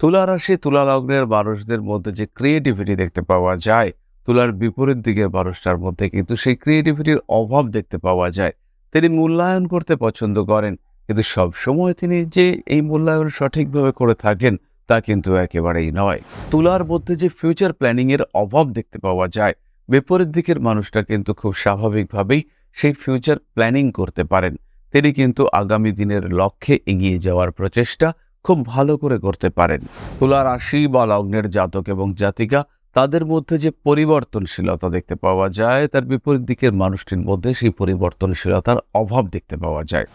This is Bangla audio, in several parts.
তুলা রাশি, তুলা লগ্নের মানুষদের মধ্যে যে ক্রিয়েটিভিটি দেখতে পাওয়া যায়, তুলার বিপরীত দিকের মানুষটার মধ্যে কিন্তু সেই ক্রিয়েটিভিটির অভাব দেখতে পাওয়া যায়। তিনি মূল্যায়ন করতে পছন্দ করেন, কিন্তু সব সময় তিনি যে এই মূল্যায়ন সঠিকভাবে করে থাকেন, তা কিন্তু একেবারেই নয়। তুলার মধ্যে যে ফিউচার প্ল্যানিং এর অভাব দেখতে পাওয়া যায়, বিপরীত দিকের মানুষটা কিন্তু খুব স্বাভাবিকভাবেই সেই ফিউচার প্ল্যানিং করতে পারেন। তিনি কিন্তু আগামী দিনের লক্ষ্যে এগিয়ে যাওয়ার প্রচেষ্টা খুব ভালো করে করতে পারেন। তুলা রাশি বা লগ্নের জাতক এবং জাতিকা, তাদের মধ্যে যে পরিবর্তনশীলতা দেখতে পাওয়া যায়, তার বিপরীত দিকের মানুষটির মধ্যে সেই পরিবর্তনশীলতার অভাব দেখতে পাওয়া যায়।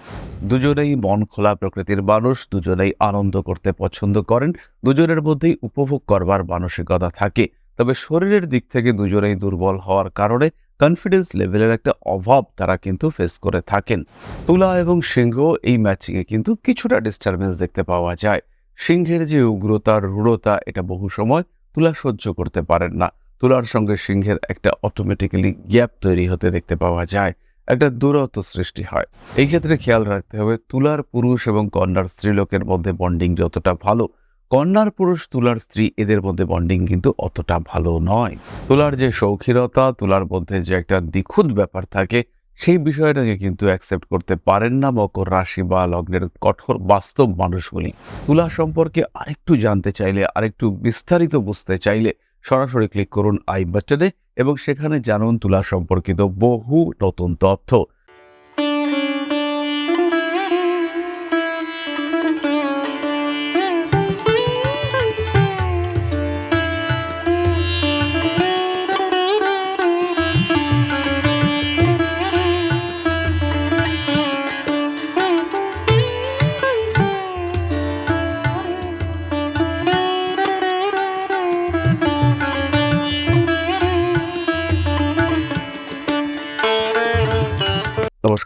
দুজনেই মন খোলা প্রকৃতির মানুষ, দুজনেই আনন্দ করতে পছন্দ করেন, দুজনের মধ্যেই উপভোগ করবার মানসিকতা থাকে। তবে শরীরের দিক থেকে দুজনেই দুর্বল হওয়ার কারণে কনফিডেন্স লেভেলের একটা অভাব তারা কিন্তু ফেস করে থাকেন। তুলা এবং সিংহ এই ম্যাচিংয়ে কিন্তু কিছুটা ডিস্টারবেন্স দেখতে পাওয়া যায়। সিংহের যে উগ্রতা, রূঢ়তা, এটা বহু সময় তুলা সহ্য করতে পারেন না। তুলার সঙ্গে সিংহের একটা অটোমেটিক্যালি গ্যাপ তৈরি হতে দেখতে পাওয়া যায়। একটা দূরত্ব সৃষ্টি হয়। এই ক্ষেত্রে খেয়াল রাখতে হবে, তুলার পুরুষ এবং কন্যার স্ত্রীলোকের মধ্যে বন্ডিং যতটা ভালো কন্যার পুরুষ তুলার স্ত্রী, এদের মধ্যে বন্ডিং কিন্তু অতটা ভালো নয়। তুলার যে সৌখিরতা তুলার মধ্যে যে একটা নিখুঁত ব্যাপার থাকে, সেই বিষয়টাকে কিন্তু অ্যাকসেপ্ট করতে পারেন না মকর রাশি বা লগ্নের কঠোর বাস্তব মানুষগুলি। তুলা সম্পর্কে আরেকটু জানতে চাইলে, আরেকটু বিস্তারিত বুঝতে চাইলে সরাসরি ক্লিক করুন আই বাটনে এবং সেখানে জানুন তুলা সম্পর্কিত বহু নতুন তথ্য।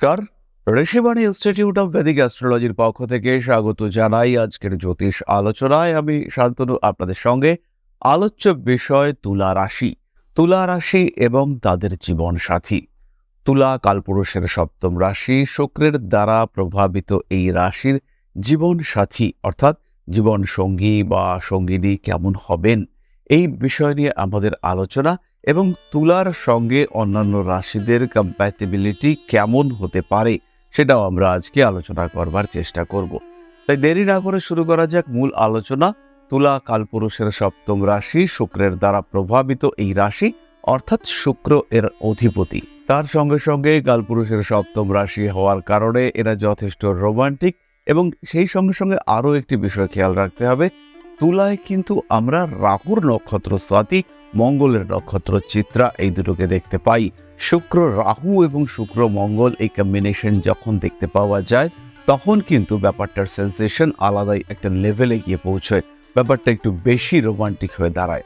নমস্কার। ঋষিবাণী ইনস্টিটিউট অব ভেদিক অ্যাস্ট্রোলজির পক্ষ থেকে স্বাগত জানাই আজকের জ্যোতিষ আলোচনায়। আমি শান্তনু, আপনাদের সঙ্গে আলোচ্য বিষয় তুলা রাশি। তুলা রাশি এবং তাদের জীবন সাথী তুলা কালপুরুষের সপ্তম রাশি, শুক্রের দ্বারা প্রভাবিত এই রাশির জীবন সাথী অর্থাৎ জীবন সঙ্গী বা সঙ্গিনী কেমন হবেন? এই বিষয় নিয়ে আমাদের আলোচনা এবং তুলার সঙ্গে অন্যান্য রাশিদের কম্প্যাটিবিলিটি কেমন হতে পারে সেটাও আমরা আজকে আলোচনা করবার চেষ্টা করব। তাই দেরি না করে শুরু করা যাক মূল আলোচনা। তুলা, কালপুরুষের সপ্তম রাশি, শুক্রের দ্বারা প্রভাবিত এই রাশি, অর্থাৎ শুক্র এর অধিপতি। তার সঙ্গে সঙ্গে কালপুরুষের সপ্তম রাশি হওয়ার কারণে এরা যথেষ্ট রোমান্টিক এবং সেই সঙ্গে সঙ্গে আরও একটি বিষয় খেয়াল রাখতে হবে। তুলায় কিন্তু আমরা রাহুর নক্ষত্র স্বাতি মঙ্গলের নক্ষত্র চিত্রা, এই দুটোকে দেখতে পাই। শুক্র রাহু এবং শুক্র মঙ্গল, এই কম্বিনেশন যখন দেখতে পাওয়া যায়, তখন কিন্তু ব্যাপারটার সেন্সেশন আলাদাই একটা লেভেলে গিয়ে পৌঁছয়। ব্যাপারটা একটু বেশি রোমান্টিক হয়ে দাঁড়ায়।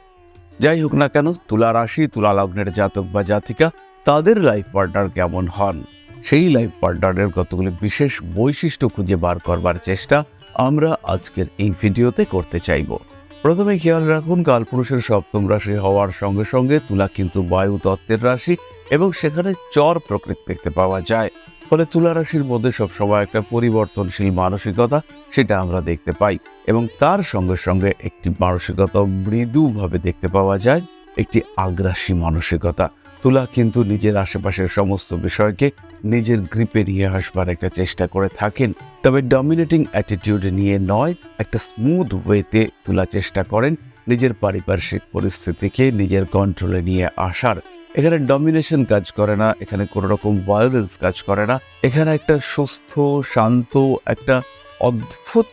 যাই হোক না কেন, তুলা রাশি, তুলা লগ্নের জাতক বা জাতিকা, তাদের লাইফ পার্টনার কেমন হন? সেই লাইফ পার্টনারের কতগুলি বিশেষ বৈশিষ্ট্য খুঁজে বার করবার চেষ্টা আমরা আজকের এই ভিডিওতে করতে চাইব। প্রথমে খেয়াল রাখুন, কালপুরুষের সপ্তম রাশি হওয়ার সঙ্গে সঙ্গে তুলা কিন্তু বায়ু তত্ত্বের রাশি এবং সেখানে চর প্রকৃতি দেখতে পাওয়া যায়। ফলে তুলা রাশির মধ্যে সবসময় একটা পরিবর্তনশীল মানসিকতা সেটা আমরা দেখতে পাই এবং তার সঙ্গে সঙ্গে একটি মানসিকতা মৃদুভাবে দেখতে পাওয়া যায়, একটি আগ্রাসী মানসিকতা। তুলা কিন্তু নিজের আশেপাশের সমস্ত বিষয়কে নিজের গ্রিপে নিয়ে আসবার একটা চেষ্টা করে থাকেন। তবে ডমিনেটিং অ্যাটিটিউড নিয়ে নয়, একটা স্মুথ ওয়েতে তুলা চেষ্টা করেন নিজের পারিপার্শ্বিক পরিস্থিতিকে নিজের কন্ট্রোলে নিয়ে আসার। এখানে ডমিনেশন কাজ করে না, এখানে কোনো রকম ভায়োলেন্স কাজ করে না। এখানে একটা সুস্থ, শান্ত, একটা অদ্ভুত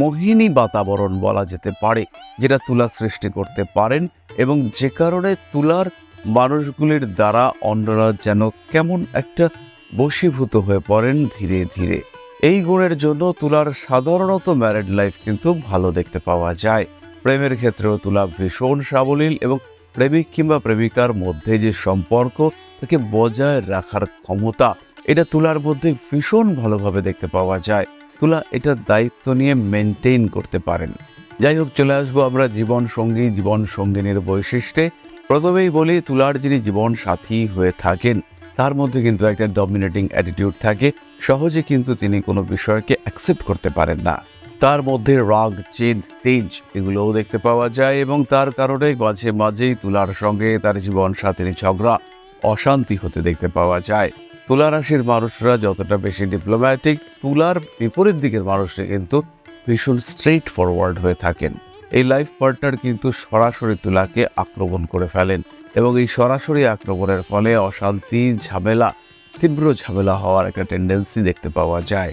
মোহিনী বাতাবরণ বলা যেতে পারে, যেটা তুলা সৃষ্টি করতে পারেন এবং যে কারণে তুলার মানুষগুলির দ্বারা অন্যরা যেন কেমন একটা বশীভূত হয়ে পড়েন ধীরে ধীরে। এই গুণের জন্য তুলার সাধারণত ম্যারেড লাইফ কিন্তু ভালো দেখতে পাওয়া যায়। প্রেমের ক্ষেত্রেও তুলা ভীষণ সাবলীল এবং প্রেমিক কিংবা প্রেমিকার মধ্যে যে সম্পর্ক, তাকে বজায় রাখার ক্ষমতা, এটা তুলার মধ্যে ভীষণ ভালোভাবে দেখতে পাওয়া যায়। তুলা এটার দায়িত্ব নিয়ে মেনটেন করতে পারেন। যাই হোক, চলে আসব আমরা জীবন সঙ্গী জীবন সঙ্গিনীর বৈশিষ্ট্যে। প্রথমেই বলি, তুলার যিনি জীবন সাথী হয়ে থাকেন, তার মধ্যে কিন্তু একটা ডমিনেটিং অ্যাটিটিউড থাকে। সহজে কিন্তু তিনি কোনো বিষয়কে অ্যাকসেপ্ট করতে পারেন না। তার মধ্যে রাগ জেদ তেজ এগুলোও দেখতে পাওয়া যায় এবং তার কারণে মাঝে মাঝেই তুলার সঙ্গে তার জীবন সাথীর ঝগড়া, অশান্তি হতে দেখতে পাওয়া যায়। তুলা রাশির মানুষরা যতটা বেশি ডিপ্লোম্যাটিক তুলার বিপরীত দিকের মানুষরা কিন্তু ভীষণ স্ট্রেট ফরওয়ার্ড হয়ে থাকেন। এই লাইফ পার্টনার কিন্তু সরাসরি তুলাকে আক্রমণ করে ফেলেন এবং এই সরাসরি আক্রমণের ফলে অশান্তি, ঝামেলা, তীব্র ঝামেলা হওয়ার একটা টেন্ডেন্সি দেখতে পাওয়া যায়।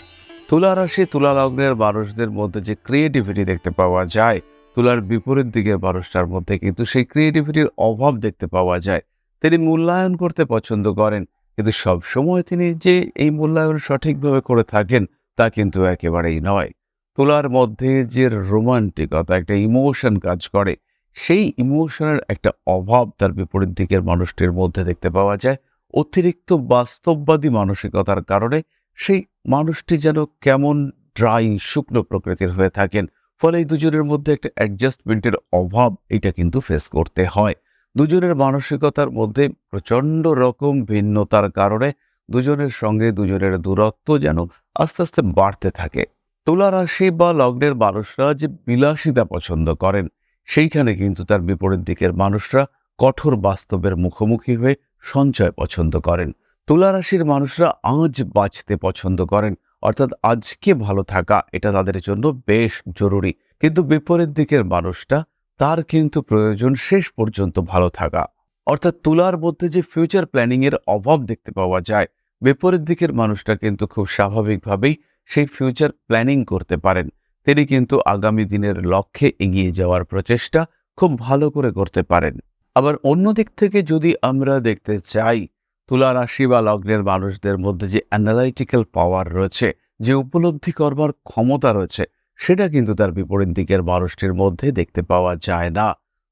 তুলা রাশি, তুলা লগ্নের মানুষদের মধ্যে যে ক্রিয়েটিভিটি দেখতে পাওয়া যায়, তুলার বিপরীত দিকের মানুষটার মধ্যে কিন্তু সেই ক্রিয়েটিভিটির অভাব দেখতে পাওয়া যায়। তিনি মূল্যায়ন করতে পছন্দ করেন, কিন্তু সব সময় তিনি যে এই মূল্যায়ন সঠিকভাবে করে থাকেন তা কিন্তু একেবারেই নয়। তুলার মধ্যে যে রোমান্টিকতা, একটা ইমোশন কাজ করে, সেই ইমোশনের একটা অভাব তার বিপরীত দিকের মানুষটির মধ্যে দেখতে পাওয়া যায়। অতিরিক্ত বাস্তববাদী মানসিকতার কারণে সেই মানুষটি যেন কেমন ড্রাই, শুকনো প্রকৃতির হয়ে থাকেন। ফলে এই দুজনের মধ্যে একটা অ্যাডজাস্টমেন্টের অভাব এটা কিন্তু ফেস করতে হয়। দুজনের মানসিকতার মধ্যে প্রচণ্ড রকম ভিন্নতার কারণে দুজনের সঙ্গে দুজনের দূরত্ব যেন আস্তে আস্তে বাড়তে থাকে। তুলা রাশি বা লগ্নের মানুষরা যে বিলাসিতা পছন্দ করেন, সেইখানে কিন্তু তার বিপরীত দিকের মানুষরা কঠোর বাস্তবের মুখোমুখি হয়ে সঞ্চয় পছন্দ করেন। তুলা রাশির মানুষরা আজ বাঁচতে পছন্দ করেন, অর্থাৎ আজকে ভালো থাকা, এটা তাদের জন্য বেশ জরুরি। কিন্তু বিপরীত দিকের মানুষটা, তার কিন্তু প্রয়োজন শেষ পর্যন্ত ভালো থাকা। অর্থাৎ তুলার মধ্যে যে ফিউচার প্ল্যানিং এর অভাব দেখতে পাওয়া যায়, বিপরীত দিকের মানুষটা কিন্তু খুব স্বাভাবিকভাবেই সেই ফিউচার প্ল্যানিং করতে পারেন। তিনি কিন্তু আগামী দিনের লক্ষ্যে এগিয়ে যাওয়ার প্রচেষ্টা খুব ভালো করে করতে পারেন। আবার অন্য দিক থেকে যদি আমরা দেখতে চাই, তুলা রাশি বা লগ্নের মানুষদের মধ্যে যে অ্যানালাইটিক্যাল পাওয়ার রয়েছে, যে উপলব্ধি করবার ক্ষমতা রয়েছে, সেটা কিন্তু তার বিপরীত দিকের মানুষটির মধ্যে দেখতে পাওয়া যায় না।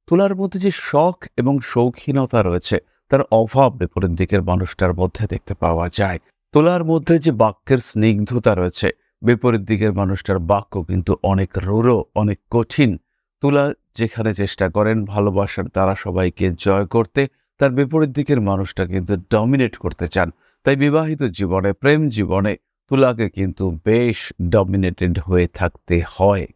তুলার মধ্যে যে শখ এবং শৌখিনতা রয়েছে, তার অভাব বিপরীত দিকের মানুষটার মধ্যে দেখতে পাওয়া যায়। তুলার মধ্যে যে বাক্যের স্নিগ্ধতা রয়েছে, বিপরীত দিকের মানুষটার বাক্য কিন্তু অনেক রূঢ় অনেক কঠিন। তুলা যেখানে চেষ্টা করেন, ভালোবাসার দ্বারা সবাইকে জয় করতে, তার বিপরীত দিকের মানুষটা কিন্তু ডমিনেট করতে চান। তাই বিবাহিত জীবনে, প্রেম জীবনে তুলাকে কিন্তু বেশ ডমিনেটেড হয়ে থাকতে হয়।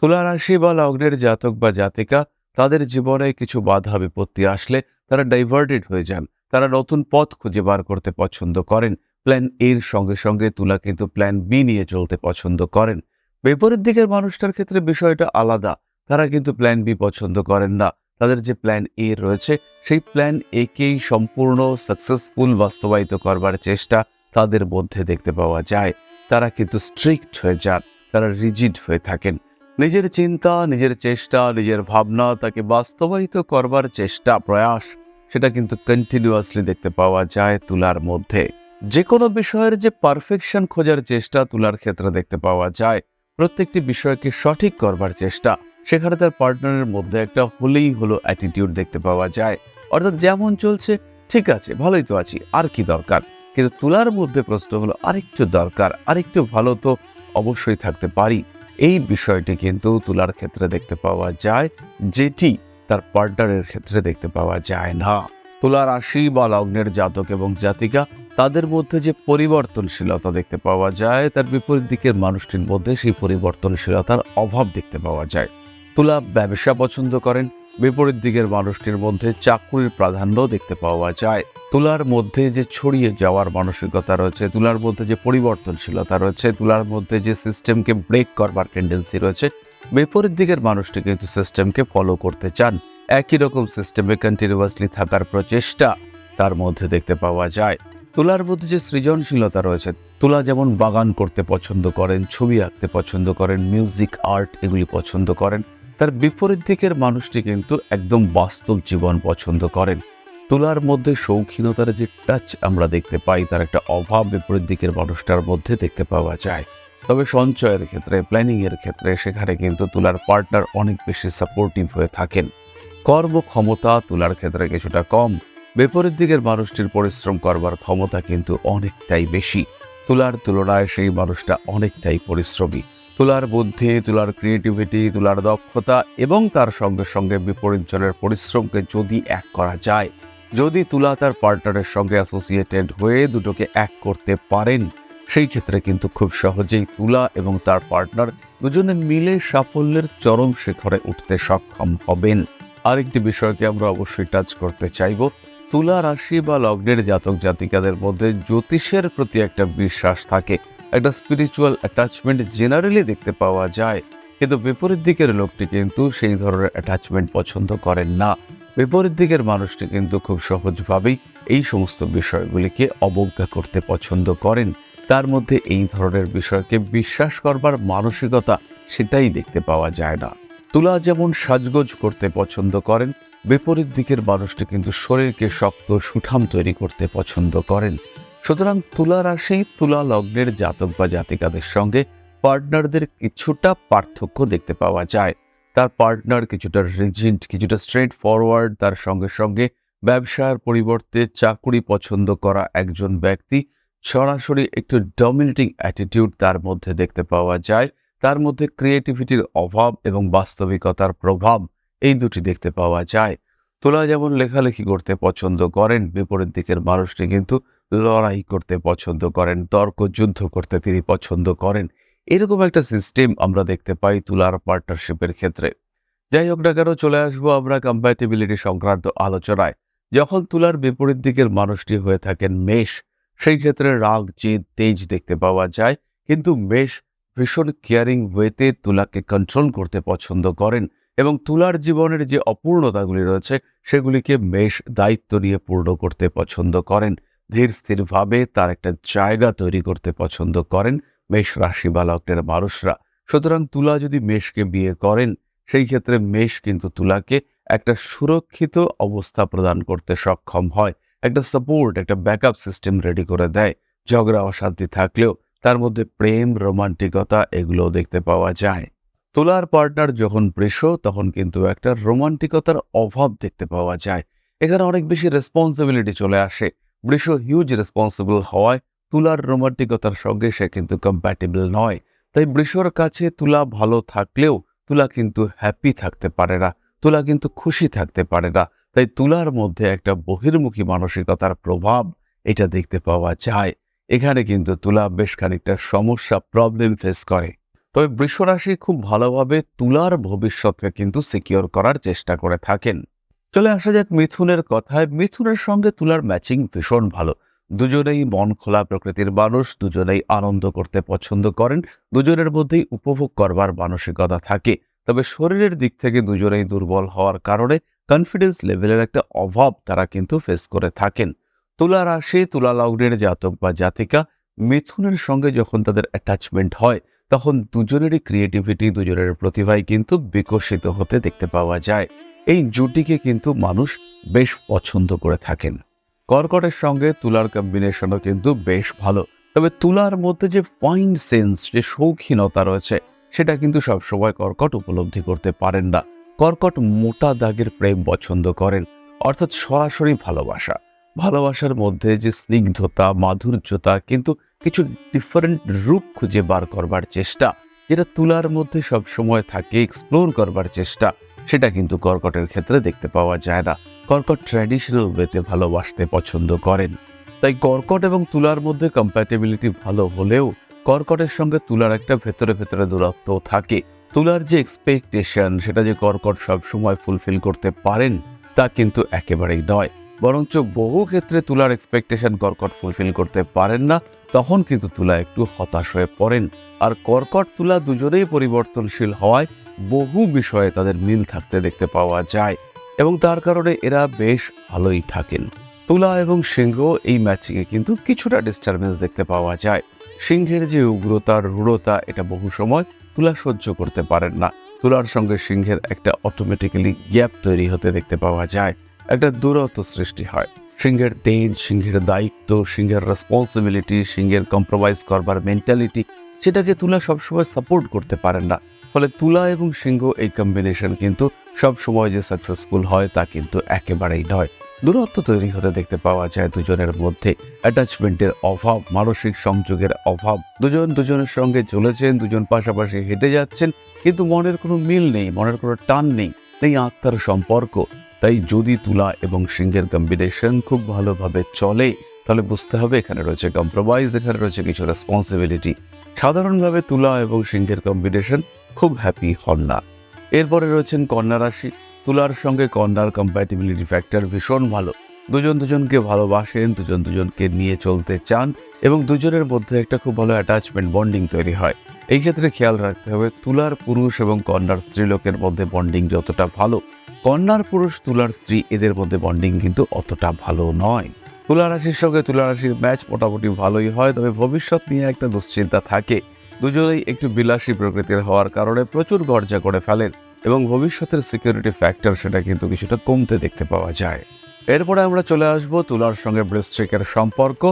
তুলা রাশি বা লগ্নের জাতক বা জাতিকা, তাদের জীবনে কিছু বাধা বিপত্তি আসলে তারা ডাইভার্টেড হয়ে যান। তারা নতুন পথ খুঁজে বার করতে পছন্দ করেন। প্ল্যান এর সঙ্গে সঙ্গে তুলা কিন্তু প্ল্যান বি নিয়ে চলতে পছন্দ করেন। বিপরীত দিকের মানুষটার ক্ষেত্রে বিষয়টা আলাদা। তারা কিন্তু প্ল্যান বি পছন্দ করেন না। তাদের যে প্ল্যান এ রয়েছে, সেই প্ল্যান একেই সম্পূর্ণ সাকসেসফুল বাস্তবায়িত করবার চেষ্টা তাদের মধ্যে দেখতে পাওয়া যায়। তারা কিন্তু স্ট্রিক্ট হয়ে যান। তারা রিজিড হয়ে থাকেন। নিজের চিন্তা, নিজের চেষ্টা, নিজের ভাবনা তাকে বাস্তবায়িত করবার চেষ্টা, প্রয়াস, সেটা কিন্তু কন্টিনিউয়াসলি দেখতে পাওয়া যায় তুলার মধ্যে। যে কোনো বিষয়ের যে পারফেকশন খোঁজার চেষ্টা তুলার ক্ষেত্রে দেখতে পাওয়া যায়। প্রত্যেকটি বিষয়কে সঠিক করবার চেষ্টা। সেখানে তার পার্টনারের মধ্যে একটা হলেই হলো অ্যাটিটিউড দেখতে পাওয়া যায়। অর্থাৎ যেমন চলছে, ঠিক আছে, ভালোই তো আছি, আর কি দরকার? কিন্তু তুলার মধ্যে প্রশ্ন হলো, আরেকটু দরকার, আরেকটু ভালো তো অবশ্যই থাকতে পারি। এই বিষয়টি কিন্তু তুলার ক্ষেত্রে দেখতে পাওয়া যায়, যেটি তার পার্টনারের ক্ষেত্রে দেখতে পাওয়া যায় না। তুলা রাশি বা লগ্নের জাতক এবং জাতিকা, তাদের মধ্যে যে পরিবর্তনশীলতা দেখতে পাওয়া যায়, তার বিপরীত দিকের মানুষটির মধ্যে সেই পরিবর্তনশীলতার অভাব দেখতে পাওয়া যায়। তুলা ব্যবসা পছন্দ করেন, বিপরীত দিকের মানুষটির মধ্যে চাকরির প্রাধান্য দেখতে পাওয়া যায়। তুলার মধ্যে যে ছড়িয়ে যাওয়ার মানসিকতা রয়েছে, তুলার মধ্যে যে পরিবর্তনশীলতা রয়েছে, তুলার মধ্যে যে সিস্টেমকে ব্রেক করবার টেন্ডেন্সি রয়েছে, বিপরীত দিকের মানুষটি কিন্তু সিস্টেমকে ফলো করতে চান। একই রকম সিস্টেমে কন্টিনিউয়াসলি থাকার প্রচেষ্টা তার মধ্যে দেখতে পাওয়া যায়। তুলার মধ্যে যে সৃজনশীলতা রয়েছে, তুলা যেমন বাগান করতে পছন্দ করেন, ছবি আঁকতে পছন্দ করেন মিউজিক আর্ট এগুলি পছন্দ করেন, তার বিপরীত দিকের মানুষটি কিন্তু একদম বাস্তব জীবন পছন্দ করেন। তুলার মধ্যে শৌখিনতার যে টাচ আমরা দেখতে পাই, তার একটা অভাব বিপরীত দিকের মানুষটার মধ্যে দেখতে পাওয়া যায়। তবে সঞ্চয়ের ক্ষেত্রে প্ল্যানিং এর ক্ষেত্রে সেখানে কিন্তু তুলার পার্টনার অনেক বেশি সাপোর্টিভ হয়ে থাকেন। কর্মক্ষমতা তুলার ক্ষেত্রে কিছুটা কম। বিপরীত দিকের মানুষটির পরিশ্রম করবার ক্ষমতা কিন্তু অনেকটাই বেশি। তুলার তুলনায় সেই মানুষটা অনেকটাই পরিশ্রমী। তুলার বুদ্ধি, তুলার ক্রিয়েটিভিটি তুলার দক্ষতা এবং তার সঙ্গে সঙ্গে বিপরীত জনের পরিশ্রমকে যদি এক করা যায়, যদি তুলা তার পার্টনারের সঙ্গে অ্যাসোসিয়েটেড হয়ে দুটোকে এক করতে পারেন, সেই ক্ষেত্রে কিন্তু খুব সহজেই তুলা এবং তার পার্টনার দুজনে মিলে সাফল্যের চরম শিখরে উঠতে সক্ষম হবেন। আরেকটি বিষয়কে আমরা অবশ্যই টাচ করতে চাইব। তুলা রাশি বা লগ্নের জাতক জাতিকাদের মধ্যে জ্যোতিষের প্রতি একটা বিশ্বাস থাকে। একটা স্পিরিচুয়াল অ্যাটাচমেন্ট জেনারেলি দেখতে পাওয়া যায়। কিন্তু বিপরীত দিকের লোকটি কিন্তু সেই ধরনের অ্যাটাচমেন্ট পছন্দ করেন না। বিপরীত দিকের মানুষটি কিন্তু খুব সহজভাবেই এই সমস্ত বিষয়গুলিকে অবজ্ঞা করতে পছন্দ করেন। তার মধ্যে এই ধরনের বিষয়কে বিশ্বাস করবার মানসিকতা সেটাই দেখতে পাওয়া যায় না। তুলা যেমন সাজগোজ করতে পছন্দ করেন, বিপরীত দিকের মানুষটি কিন্তু শরীরকে শক্ত সুঠাম তৈরি করতে পছন্দ করেন। সুতরাং তুলা রাশি, তুলা লগ্নের জাতক বা জাতিকাদের সঙ্গে পার্টনারদের কিছুটা পার্থক্য দেখতে পাওয়া যায়। তার পার্টনার কিছুটা রিজিড কিছুটা স্ট্রেট ফরওয়ার্ড, তার সঙ্গে সঙ্গে ব্যবসার পরিবর্তে চাকুরি পছন্দ করা একজন ব্যক্তি, সরাসরি একটু ডমিনেটিং অ্যাটিটিউড তার মধ্যে দেখতে পাওয়া যায়। তার মধ্যে ক্রিয়েটিভিটির অভাব এবং বাস্তবিকতার প্রভাব এই দুটি দেখতে পাওয়া যায়। তোলা যেমন লেখালেখি করতে পছন্দ করেন, বিপরীত দিকের মানুষটি কিন্তু লড়াই করতে পছন্দ করেন, তর্ক যুদ্ধ করতে তিনি পছন্দ করেন। এরকম একটা সিস্টেম আমরা দেখতে পাই তুলার পার্টনারশিপের ক্ষেত্রে। যাই হোক না কেন, চলে আসব আমরা কম্প্যাটিবিলিটি সংক্রান্ত আলোচনায়। যখন তুলার বিপরীত দিকের মানুষটি হয়ে থাকেন মেষ, সেই ক্ষেত্রে রাগ, জেদ, তেজ দেখতে পাওয়া যায়। কিন্তু মেষ ভীষণ কেয়ারিং ওয়েতে তুলাকে কন্ট্রোল করতে পছন্দ করেন এবং তুলার জীবনের যে অপূর্ণতাগুলি রয়েছে, সেগুলিকে মেষ দায়িত্ব নিয়ে পূর্ণ করতে পছন্দ করেন। ধীর স্থিরভাবে তার একটা জায়গা তৈরি করতে পছন্দ করেন মেষ রাশি বা লগ্নের মানুষরা। সুতরাং তুলা যদি মেষকে বিয়ে করেন, সেই ক্ষেত্রে মেষ কিন্তু তুলাকে একটা সুরক্ষিত অবস্থা প্রদান করতে সক্ষম হয়, একটা সাপোর্ট একটা ব্যাকআপ সিস্টেম রেডি করে দেয়। ঝগড়া, অশান্তি থাকলেও তার মধ্যে প্রেম, রোমান্টিকতা এগুলো দেখতে পাওয়া যায়। তুলার পার্টনার যখন বৃষ, তখন কিন্তু একটা রোমান্টিকতার অভাব দেখতে পাওয়া যায়। এখানে অনেক বেশি রেসপন্সিবিলিটি চলে আসে। বৃষ হিউজ রেসপন্সিবল হওয়ায় তুলার রোমান্টিকতার সঙ্গে সে কিন্তু কম্প্যাটেবল নয়। তাই বৃষর কাছে তুলা ভালো থাকলেও তুলা কিন্তু হ্যাপি থাকতে পারে না। তুলা কিন্তু খুশি থাকতে পারে না। তাই তুলার মধ্যে একটা বহির্মুখী মানসিকতার প্রভাব এটা দেখতে পাওয়া যায়। এখানে কিন্তু তুলা বেশ খানিকটা সমস্যা প্রবলেম ফেস করে। তবে বৃষরাশি খুব ভালোভাবে তুলার ভবিষ্যৎকে কিন্তু সিকিওর করার চেষ্টা করে থাকেন। চলে আসা যাক মিথুনের কথায়। মিথুনের সঙ্গে তুলার ম্যাচিং ভীষণ ভালো। দুজনেই মন খোলা প্রকৃতির মানুষ, দুজনেই আনন্দ করতে পছন্দ করেন, দুজনের মধ্যেই উপভোগ করবার মানসিকতা থাকে। তবে শরীরের দিক থেকে দুজনেই দুর্বল হওয়ার কারণে কনফিডেন্স লেভেলের একটা অভাব তারা কিন্তু ফেস করে থাকেন। তুলা রাশি তুলা লগ্নের জাতক বা জাতিকা মিথুনের সঙ্গে যখন তাদের অ্যাটাচমেন্ট হয়, তখন দুজনেরই ক্রিয়েটিভিটি দুজনের প্রতিভাই কিন্তু বিকশিত হতে দেখতে পাওয়া যায়। এই জুটিকে কিন্তু মানুষ বেশ পছন্দ করে থাকেন। কর্কটের সঙ্গে তুলার কম্বিনেশনও কিন্তু বেশ ভালো। তবে তুলার মধ্যে যে ফাইন সেন্স যে শৌখিনতা রয়েছে, সেটা কিন্তু সবসময় কর্কট উপলব্ধি করতে পারেন না। কর্কট মোটা দাগের প্রেম পছন্দ করেন, অর্থাৎ সরাসরি ভালোবাসা। ভালোবাসার মধ্যে যে স্নিগ্ধতা, মাধুর্যতা, কিন্তু কিছু ডিফারেন্ট রূপ খুঁজে বার করবার চেষ্টা, যেটা তুলার মধ্যে সব সময় থাকে এক্সপ্লোর করবার চেষ্টা, সেটা কিন্তু কর্কটের ক্ষেত্রে দেখতে পাওয়া যায় না। কর্কট ট্র্যাডিশনাল ওয়েতে ভালোবাসতে পছন্দ করেন। তাই কর্কট এবং তুলার মধ্যে কম্প্যাটেবিলিটি ভালো হলেও কর্কটের সঙ্গে তুলার একটা ভেতরে ভেতরে দূরত্ব থাকে। তুলার যে এক্সপেকটেশন সেটা যে কর্কট সবসময় ফুলফিল করতে পারেন, তা কিন্তু একেবারেই নয়। বরঞ্চ বহু ক্ষেত্রে তুলার এক্সপেকটেশন কর্কট ফুলফিল করতে পারেন না, তখন কিন্তু তুলা একটু হতাশ হয়ে পড়েন। আর কর্কট তুলা দুজনেই পরিবর্তনশীল হওয়ায় বহু বিষয়ে তাদের মিল থাকতে দেখতে পাওয়া যায় এবং তার কারণে এরা বেশ ভালোই থাকেন। তুলা এবং সিংহ এই ম্যাচিংয়ে কিন্তু কিছুটা ডিস্টারবেন্স দেখতে পাওয়া যায়। সিংহের যে উগ্রতা, রূঢ়তা, এটা বহু সময় তুলা সহ্য করতে পারেন না। তুলার সঙ্গে সিংহের একটা অটোমেটিক্যালি গ্যাপ তৈরি হতে দেখতে পাওয়া যায়। একটা দূরত্ব সৃষ্টি হয়। সিংহের তেজ, সিংহের দায়িত্ব, সিংহের রেসপন্সিবিলিটি সিংহের কম্প্রোমাইজ করবার মেন্টালিটি সেটাকে তুলা সবসময় সাপোর্ট করতে পারেন না। ফলে তুলা এবং সিংহ এই কম্বিনেশন কিন্তু সব সময় যে সাকসেসফুল হয় তা কিন্তু একেবারেই নয়। দূরত্ব তৈরি হতে দেখতে পাওয়া যায় দুজনের মধ্যে। অ্যাটাচমেন্টের অভাব, মানসিক সংযোগের অভাব, দুজন দুজনের সঙ্গে চলেছেন, দুজন পাশাপাশি হেঁটে যাচ্ছেন, কিন্তু মনের কোনো মিল নেই, মনের কোনো টান নেই। নেই আত্মার সম্পর্ক তাই যদি তুলা এবং সিংহের কম্বিনেশন খুব ভালোভাবে চলে, তাহলে বুঝতে হবে এখানে রয়েছে কম্প্রোমাইজ এখানে রয়েছে কিছু রেসপন্সিবিলিটি সাধারণভাবে তুলা এবং সিংহের কম্বিনেশন খুব হ্যাপি হন না। এরপরে রয়েছেন কন্যা রাশি। তুলার সঙ্গে কন্যার কম্প্যাটিবিলিটি ফ্যাক্টর ভীষণ ভালো। দুজন দুজনকে ভালোবাসেন, দুজন দুজনকে নিয়ে চলতে চান এবং দুজনের মধ্যে একটা খুব ভালো অ্যাটাচমেন্ট বন্ডিং তৈরি হয়। এই ক্ষেত্রে খেয়াল রাখতে হবে, তুলার পুরুষ এবং কন্যার স্ত্রীলোকের মধ্যে বন্ডিং যতটা ভালো। কন্যার পুরুষ, তুলার স্ত্রী, এদের মধ্যে বন্ডিং কিন্তু অতটা ভালো নয়। তুলা রাশির সঙ্গে তুলা রাশির ম্যাচ মোটামুটি ভালোই হয়, তবে ভবিষ্যৎ নিয়ে একটা দুশ্চিন্তা থাকে। দুজনেই একটু বিলাসী প্রকৃতির হওয়ার কারণে প্রচুর গর্জা করে ফেলেন এবং ভবিষ্যতের সিকিউরিটি ফ্যাক্টর সেটা কিন্তু কিছুটা কমতে দেখতে পাওয়া যায়। এরপরে আমরা চলে আসব তুলার সঙ্গে বৃশ্চিকের সম্পর্ক।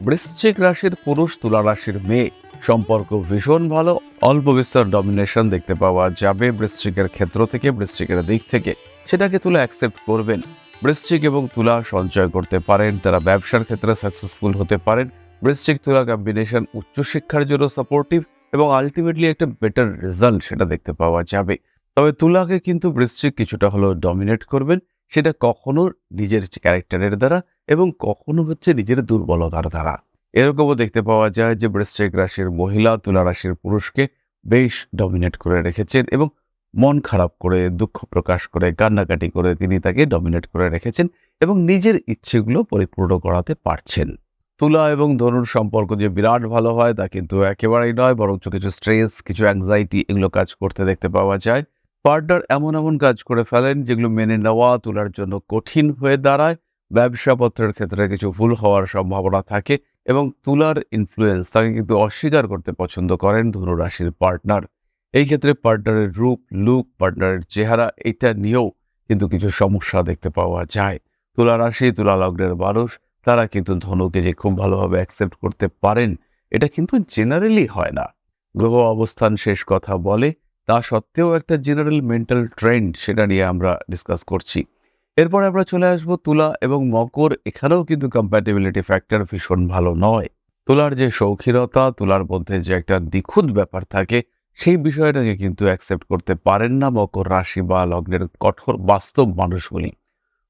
বৃশ্চিক রাশির পুরুষ, তুলা রাশির মেয়ে। সম্পর্ক ভীষণ ভালো, অল্প বিস্তর ডমিনেশন দেখতে পাওয়া যাবে বৃশ্চিকের ক্ষেত্র থেকে, বৃশ্চিকের দিক থেকে। সেটাকে তুলা অ্যাকসেপ্ট করবেন। বৃশ্চিক এবং তুলা সঞ্চয় করতে পারেন, তারা ব্যবসার ক্ষেত্রে সাকসেসফুল হতে পারেন। বৃশ্চিক তুলা কম্বিনেশন উচ্চশিক্ষার জন্য সাপোর্টিভ এবং আলটিমেটলি একটা বেটার রেজাল্ট সেটা দেখতে পাওয়া যাবে। তবে তুলাকে কিন্তু বৃশ্চিক কিছুটা হলেও ডমিনেট করবেন, সেটা কখনো নিজের ক্যারেক্টারের দ্বারা এবং কখনো হচ্ছে নিজের দুর্বলতার দ্বারা। এরকমও দেখতে পাওয়া যায় যে বৃশ্চিক রাশির মহিলা তুলা রাশির পুরুষকে বেশ ডমিনেট করে রেখেছেন এবং মন খারাপ করে, দুঃখ প্রকাশ করে, কান্নাকাটি করে তিনি তাকে ডমিনেট করে রেখেছেন এবং নিজের ইচ্ছেগুলো পরিপূর্ণ করাতে পারছেন। তুলা এবং ধনুর সম্পর্ক যে বিরাট ভালো হয় তা কিন্তু একেবারেই নয়, বরঞ্চ কিছু স্ট্রেস কিছু অ্যাংজাইটি এগুলো কাজ করতে দেখতে পাওয়া যায়। পার্টনার এমন এমন কাজ করে ফেলেন যেগুলো মেনে নেওয়া তুলার জন্য কঠিন হয়ে দাঁড়ায়। ব্যবসাপত্রের ক্ষেত্রে কিছু ভুল হওয়ার সম্ভাবনা থাকে। এবং তুলার ইনফ্লুয়েন্স তাকে কিন্তু অস্বীকার করতে পছন্দ করেন ধনু রাশির পার্টনার এই ক্ষেত্রে পার্টনারের রূপ লুক পার্টনারের চেহারা এটা নিয়েও কিন্তু কিছু সমস্যা দেখতে পাওয়া যায়। তুলা রাশি, তুলা লগ্নের মানুষ, তারা কিন্তু ধনুকে যে খুব ভালোভাবে অ্যাকসেপ্ট করতে পারেন, এটা কিন্তু জেনারেলি হয় না। গ্রহ অবস্থান শেষ কথা বলে, তা সত্ত্বেও একটা জেনারেল মেন্টাল ট্রেন্ড সেটা নিয়ে আমরা ডিসকাস করছি। এরপর আমরা চলে আসব তুলা এবং মকর। এখানেও কিন্তু কম্প্যাটিবিলিটি ফ্যাক্টর ভীষণ ভালো নয়। তুলার যে শৌখিনতা তুলার মধ্যে যে একটা নিখুঁত ব্যাপার থাকে, সেই বিষয়টাকে কিন্তু অ্যাকসেপ্ট করতে পারেন না মকর রাশি বা লগ্নের কঠোর বাস্তব মানুষগুলি।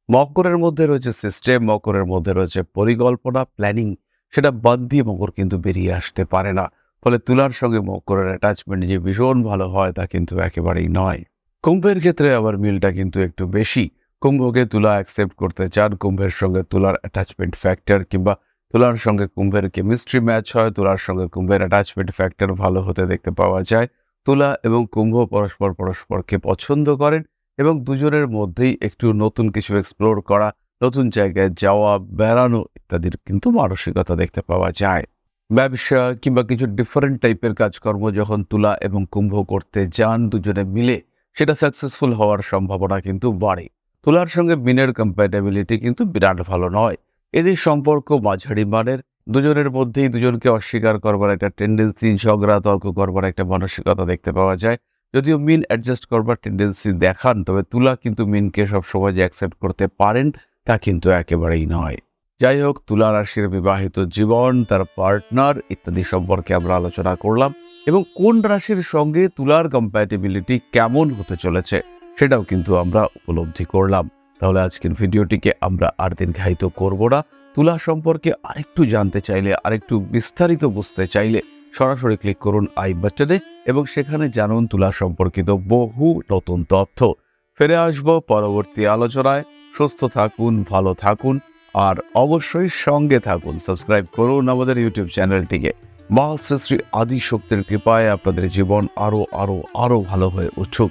মকরের মধ্যে রয়েছে সিস্টেম মকরের মধ্যে রয়েছে পরিকল্পনা প্ল্যানিং সেটা বাদ দিয়ে মকর কিন্তু বেরিয়ে আসতে পারে না। ফলে তুলার সঙ্গে মকরের অ্যাটাচমেন্ট যে ভীষণ ভালো হয়, তা কিন্তু একেবারেই নয়। কুম্ভের ক্ষেত্রে আবার মিলটা কিন্তু একটু বেশি। কুম্ভকে তুলা অ্যাকসেপ্ট করতে চান, কুম্ভের সঙ্গে তুলার অ্যাটাচমেন্ট ফ্যাক্টর কিংবা তুলার সঙ্গে কুম্ভের কেমিস্ট্রি ম্যাচ হয়, তুলার সঙ্গে কুম্ভের অ্যাটাচমেন্ট ফ্যাক্টর ভালো হতে দেখতে পাওয়া যায়। তুলা এবং কুম্ভ পরস্পর পরস্পরকে পছন্দ করেন এবং দুজনের মধ্যেই একটু নতুন কিছু এক্সপ্লোর করা, নতুন জায়গায় যাওয়া, বেড়ানো ইত্যাদির কিন্তু মানসিকতা দেখতে পাওয়া যায়। ব্যবসা কিংবা কিছু ডিফারেন্ট টাইপের কাজকর্ম যখন তুলা এবং কুম্ভ করতে যান, দুজনে মিলে সেটা সাকসেসফুল হওয়ার সম্ভাবনা কিন্তু বাড়ে। তুলার সঙ্গে মিনের কম্প্যাটেবিলিটি কিন্তু বিরাট ভালো নয়। এদের সম্পর্ক মাঝারি মানের, দুজনের মধ্যেই দুজনকে অস্বীকার করবার একটা টেন্ডেন্সি ঝগড়া, তর্ক করবার একটা মানসিকতা দেখতে পাওয়া যায়। যদিও মিন অ্যাডজাস্ট করবার টেন্ডেন্সি দেখান, তবে তুলা কিন্তু মিনকে সবসময় যে অ্যাকসেপ্ট করতে পারেন, তা কিন্তু একেবারেই নয়। যাই হোক, তুলা রাশির বিবাহিত জীবন, তার পার্টনার ইত্যাদি সম্পর্কে আমরা আলোচনা করলাম এবং কোন রাশির সঙ্গে তুলার কম্প্যাটিবিলিটি কেমন হতে চলেছে? সেটাও কিন্তু আমরা উপলব্ধি করলাম। তাহলে আজকের ভিডিওটিকে আমরা আর দিন দীর্ঘায়িত করব না। তুলা সম্পর্কে আরেকটু জানতে চাইলে, আরেকটু বিস্তারিত বুঝতে চাইলে সরাসরি ক্লিক করুন আই বাটনে এবং সেখানে জানুন তুলা সম্পর্কিত বহু নতুন তথ্য। ফিরে আসব পরবর্তী আলোচনায়। সুস্থ থাকুন, ভালো থাকুন আর অবশ্যই সঙ্গে থাকুন। সাবস্ক্রাইব করুন আমাদের ইউটিউব চ্যানেলটিকে। মা শ্রী আদি শক্তির কৃপায় আপনাদের জীবন আরও আরও আরও ভালো হয়ে উঠুক।